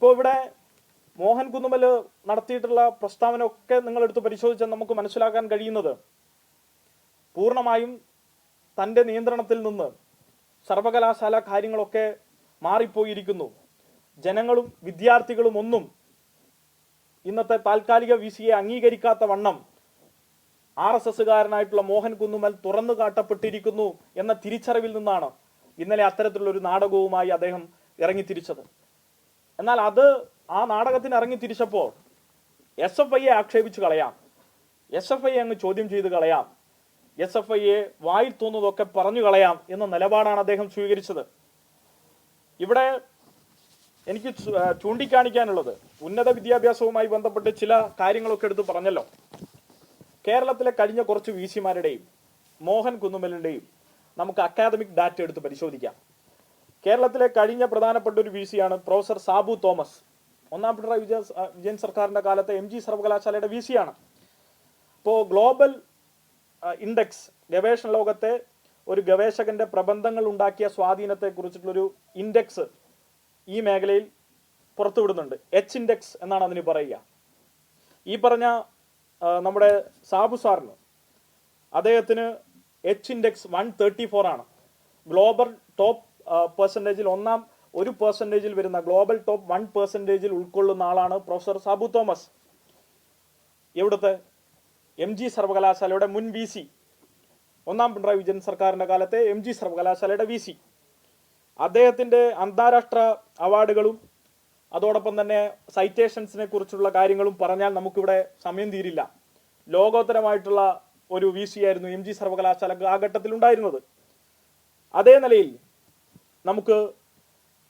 ഇപ്പോൾ ഇവിടെ മോഹൻ കുന്നുമൽ നടത്തിയിട്ടുള്ള പ്രസ്താവന ഒക്കെ നിങ്ങൾ എടുത്ത് പരിശോധിച്ചാൽ നമുക്ക് മനസ്സിലാക്കാൻ കഴിയുന്നത് പൂർണമായും തന്റെ നിയന്ത്രണത്തിൽ നിന്ന് സർവകലാശാല കാര്യങ്ങളൊക്കെ മാറിപ്പോയിരിക്കുന്നു. ജനങ്ങളും വിദ്യാർത്ഥികളും ഒന്നും ഇന്നത്തെ താൽക്കാലിക വി സിയെ അംഗീകരിക്കാത്ത വണ്ണം ആർ എസ് എസ്സുകാരനായിട്ടുള്ള മോഹൻ കുന്നുമൽ തുറന്നു കാട്ടപ്പെട്ടിരിക്കുന്നു എന്ന തിരിച്ചറിവിൽ നിന്നാണ് ഇന്നലെ അത്തരത്തിലുള്ള ഒരു നാടകവുമായി അദ്ദേഹം ഇറങ്ങിത്തിരിച്ചത്. എന്നാൽ അത് ആ നാടകത്തിന് ഇറങ്ങി തിരിച്ചപ്പോൾ എസ് എഫ് ഐയെ ആക്ഷേപിച്ച് കളയാം. എസ് എഫ് ഐ അങ്ങ് ചോദ്യം ചെയ്ത് കളയാം. എസ് എഫ് ഐയെ വായിൽ തോന്നുന്നതൊക്കെ പറഞ്ഞു കളയാം എന്ന നിലപാടാണ് അദ്ദേഹം സ്വീകരിച്ചത്. ഇവിടെ എനിക്ക് ചൂണ്ടിക്കാണിക്കാനുള്ളത് ഉന്നത വിദ്യാഭ്യാസവുമായി ബന്ധപ്പെട്ട് ചില കാര്യങ്ങളൊക്കെ എടുത്ത് പറഞ്ഞല്ലോ. കേരളത്തിലെ കഴിഞ്ഞ കുറച്ച് വി സിമാരുടെയും മോഹൻ കുന്നുമലിന്റെയും നമുക്ക് അക്കാദമിക് ഡാറ്റ എടുത്ത് പരിശോധിക്കാം. കേരളത്തിലെ കഴിഞ്ഞ പ്രധാനപ്പെട്ട ഒരു വി സിയാണ് പ്രൊഫസർ സാബു തോമസ്. ഒന്നാം പിണറായി വിജയ വിജയൻ സർക്കാരിന്റെ കാലത്തെ എം ജി സർവകലാശാലയുടെ വി സിയാണ് ഇപ്പോൾ ഗ്ലോബൽ ഇൻഡെക്സ് ഗവേഷണ ലോകത്തെ ഒരു ഗവേഷകന്റെ പ്രബന്ധങ്ങൾ ഉണ്ടാക്കിയ സ്വാധീനത്തെ കുറിച്ചിട്ടുള്ളൊരു ഇൻഡെക്സ് ഈ മേഖലയിൽ പുറത്തുവിടുന്നുണ്ട്. എച്ച് ഇൻഡെക്സ് എന്നാണ് അതിന് പറയുക. ഈ പറഞ്ഞ നമ്മുടെ സാബു സാറിന് അദ്ദേഹത്തിന് H index one thirty four ആണ്. ഗ്ലോബൽ ടോപ്പ് പെർസെന്റേജിൽ ഒന്നാം ഒരു പെർസെന്റേജിൽ വരുന്ന ഗ്ലോബൽ ടോപ്പ് വൺ പെർസെന്റേജിൽ ഉൾക്കൊള്ളുന്ന ആളാണ് പ്രൊഫസർ സാബു തോമസ്. എവിടുത്തെ? എം ജി സർവകലാശാലയുടെ മുൻ വി സി ഒന്നാം പിണറായി വിജയൻ സർക്കാരിന്റെ കാലത്തെ എം ജി സർവകലാശാലയുടെ വി സി അദ്ദേഹത്തിന്റെ അന്താരാഷ്ട്ര അവാർഡുകളും അതോടൊപ്പം തന്നെ സൈറ്റേഷൻസിനെ കുറിച്ചുള്ള കാര്യങ്ങളും പറഞ്ഞാൽ നമുക്കിവിടെ സമയം തീരില്ല. ലോകോത്തരമായിട്ടുള്ള ഒരു വി സി ആയിരുന്നു എം ജി സർവകലാശാല ആ ഘട്ടത്തിൽ ഉണ്ടായിരുന്നത് അതേ നിലയിൽ നമുക്ക്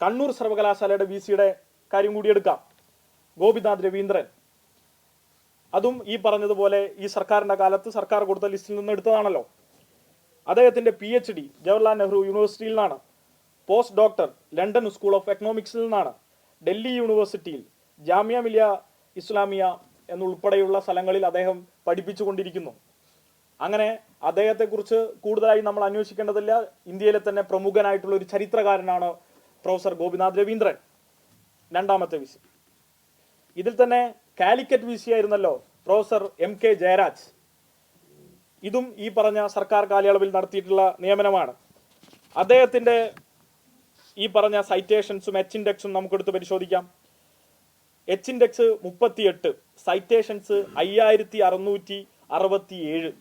കണ്ണൂർ സർവകലാശാലയുടെ വി സിയുടെ കാര്യം കൂടി എടുക്കാം. ഗോപിനാഥ് രവീന്ദ്രൻ. അതും ഈ പറഞ്ഞതുപോലെ ഈ സർക്കാരിന്റെ കാലത്ത് സർക്കാർ കൊടുത്ത ലിസ്റ്റിൽ നിന്ന് എടുത്തതാണല്ലോ. അദ്ദേഹത്തിന്റെ P H D Jawaharlal Nehru യൂണിവേഴ്സിറ്റിയിൽ നിന്നാണ്. Post doctor London school of എക്കണോമിക്സിൽ നിന്നാണ്. ഡൽഹി യൂണിവേഴ്സിറ്റിയിൽ ജാമ്യ മിലിയ ഇസ്ലാമിയ എന്നുൾപ്പെടെയുള്ള സ്ഥലങ്ങളിൽ അദ്ദേഹം പഠിപ്പിച്ചുകൊണ്ടിരിക്കുന്നു. അങ്ങനെ അദ്ദേഹത്തെക്കുറിച്ച് കൂടുതലായി നമ്മൾ അന്വേഷിക്കേണ്ടതില്ല. ഇന്ത്യയിലെ തന്നെ പ്രമുഖനായിട്ടുള്ള ഒരു ചരിത്രകാരനാണ് പ്രൊഫസർ ഗോപിനാഥ് രവീന്ദ്രൻ. രണ്ടാമത്തെ വിസി. ഇതിൽ തന്നെ കാലിക്കറ്റ് വി സി ആയിരുന്നല്ലോ പ്രൊഫസർ എം കെ ജയരാജ്. ഇതും ഈ പറഞ്ഞ സർക്കാർ കാലയളവിൽ നടത്തിയിട്ടുള്ള നിയമനമാണ്. അദ്ദേഹത്തിന്റെ ഈ പറഞ്ഞ സൈറ്റേഷൻസും എച്ച് ഇൻഡെക്സും നമുക്കെടുത്ത് പരിശോധിക്കാം. എച്ച് ഇൻഡെക്സ് മുപ്പത്തിയെട്ട് സൈറ്റേഷൻസ് അയ്യായിരത്തി അറുന്നൂറ്റി അറുപത്തി ഏഴ്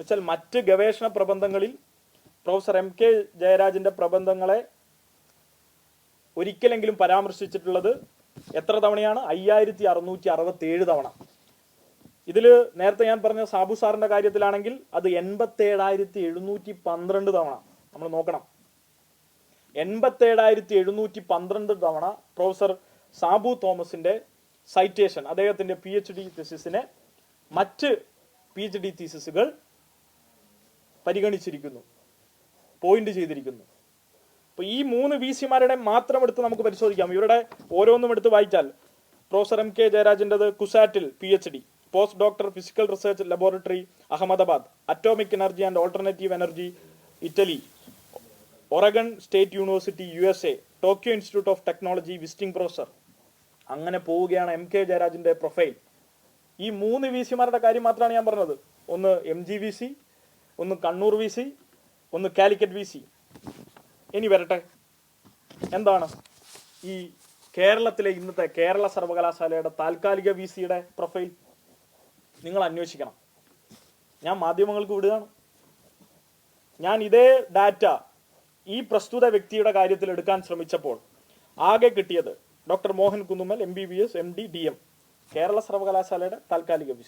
വെച്ചാൽ മറ്റ് ഗവേഷണ പ്രബന്ധങ്ങളിൽ പ്രൊഫസർ എം കെ ജയരാജിന്റെ പ്രബന്ധങ്ങളെ ഒരിക്കലെങ്കിലും പരാമർശിച്ചിട്ടുള്ളത് എത്ര തവണയാണ്? അയ്യായിരത്തി അറുന്നൂറ്റി അറുപത്തി ഏഴ് തവണ. ഇതിൽ നേരത്തെ ഞാൻ പറഞ്ഞ സാബു സാറിന്റെ കാര്യത്തിലാണെങ്കിൽ അത് എൺപത്തേഴായിരത്തി എഴുന്നൂറ്റി പന്ത്രണ്ട് തവണ നമ്മൾ നോക്കണം. എൺപത്തേഴായിരത്തി എഴുന്നൂറ്റി പന്ത്രണ്ട് തവണ പ്രൊഫസർ സാബു തോമസിന്റെ സൈറ്റേഷൻ അദ്ദേഹത്തിന്റെ പി എച്ച് ഡി തീസിസിനെ മറ്റ് പി എച്ച് ഡി തീസിസുകൾ പരിഗണിച്ചിരിക്കുന്നു. പോയിന്റ് ചെയ്തിരിക്കുന്നു. അപ്പൊ ഈ മൂന്ന് വി സിമാരുടെ മാത്രം എടുത്ത് നമുക്ക് പരിശോധിക്കാം. ഇവരുടെ ഓരോന്നും എടുത്ത് വായിച്ചാൽ പ്രൊഫസർ എം കെ ജയരാജന്റേത് കുസാറ്റിൽ P H D post doctor physical research laboratory Ahmedabad atomic energy and alternative energy Italy Oregon state university U S A Tokyo institute of technology visiting professor അങ്ങനെ പോവുകയാണ് എം കെ ജയരാജിന്റെ പ്രൊഫൈൽ ഈ മൂന്ന് V സിമാരുടെ കാര്യം മാത്രമാണ് ഞാൻ പറഞ്ഞത്. ഒന്ന് M G V C ഒന്ന് കണ്ണൂർ വി സി ഒന്ന് കാലിക്കറ്റ് വി സി ഇനി വരട്ടെ. എന്താണ് ഈ കേരളത്തിലെ ഇന്നത്തെ കേരള സർവകലാശാലയുടെ താൽക്കാലിക വി സിയുടെ പ്രൊഫൈൽ? നിങ്ങൾ അന്വേഷിക്കണം. ഞാൻ മാധ്യമങ്ങൾക്ക് വിടുകയാണ്. ഞാൻ ഇതേ ഡാറ്റ ഈ പ്രസ്തുത വ്യക്തിയുടെ കാര്യത്തിൽ എടുക്കാൻ ശ്രമിച്ചപ്പോൾ ആകെ കിട്ടിയത് doctor Mohan Kunnummal M B B S M D D M Kerala സർവകലാശാലയുടെ താൽക്കാലിക വി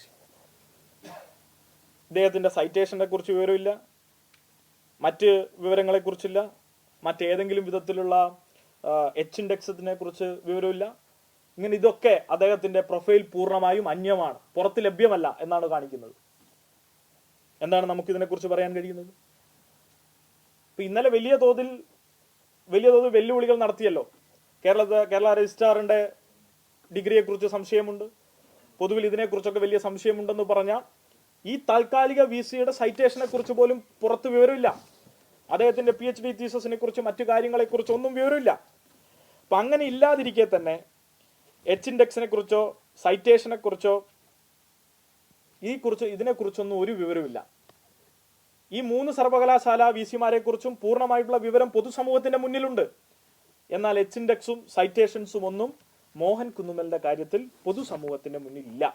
സി ഇദ്ദേഹത്തിന്റെ സൈറ്റേഷനെ കുറിച്ച് വിവരമില്ല. മറ്റ് വിവരങ്ങളെക്കുറിച്ചില്ല. മറ്റേതെങ്കിലും വിധത്തിലുള്ള എച്ച് ഇൻഡെക്സത്തിനെ കുറിച്ച് വിവരമില്ല. ഇങ്ങനെ ഇതൊക്കെ അദ്ദേഹത്തിന്റെ പ്രൊഫൈൽ പൂർണമായും അന്യമാണ്. പുറത്ത് ലഭ്യമല്ല എന്നാണ് കാണിക്കുന്നത്. എന്താണ് നമുക്ക് ഇതിനെക്കുറിച്ച് പറയാൻ കഴിയുന്നത്? ഇന്നലെ വലിയ തോതിൽ വലിയ തോതിൽ വെല്ലുവിളികൾ നടത്തിയല്ലോ. കേരളത്തെ കേരള രജിസ്ട്രാറിന്റെ ഡിഗ്രിയെക്കുറിച്ച് സംശയമുണ്ട്. പൊതുവിൽ ഇതിനെക്കുറിച്ചൊക്കെ വലിയ സംശയമുണ്ടെന്ന് പറഞ്ഞ ഈ താൽക്കാലിക വി സിയുടെ സൈറ്റേഷനെ കുറിച്ച് പോലും പുറത്ത് വിവരമില്ല. അദ്ദേഹത്തിന്റെ പി എച്ച് ഡി തീസസിനെ കുറിച്ച് മറ്റു കാര്യങ്ങളെ കുറിച്ചൊന്നും വിവരമില്ല. അപ്പൊ അങ്ങനെ ഇല്ലാതിരിക്കെ തന്നെ എച്ച് ഇൻഡെക്സിനെ കുറിച്ചോ സൈറ്റേഷനെ കുറിച്ചോ ഈ കുറിച്ച് ഇതിനെക്കുറിച്ചൊന്നും ഒരു വിവരമില്ല. ഈ മൂന്ന് സർവകലാശാല വി സിമാരെ കുറിച്ചും പൂർണമായിട്ടുള്ള വിവരം പൊതുസമൂഹത്തിന്റെ മുന്നിലുണ്ട്. എന്നാൽ എച്ച് ഇൻഡെക്സും സൈറ്റേഷൻസും ഒന്നും മോഹൻ കുന്നുമലിന്റെ കാര്യത്തിൽ പൊതുസമൂഹത്തിന്റെ മുന്നിൽ ഇല്ല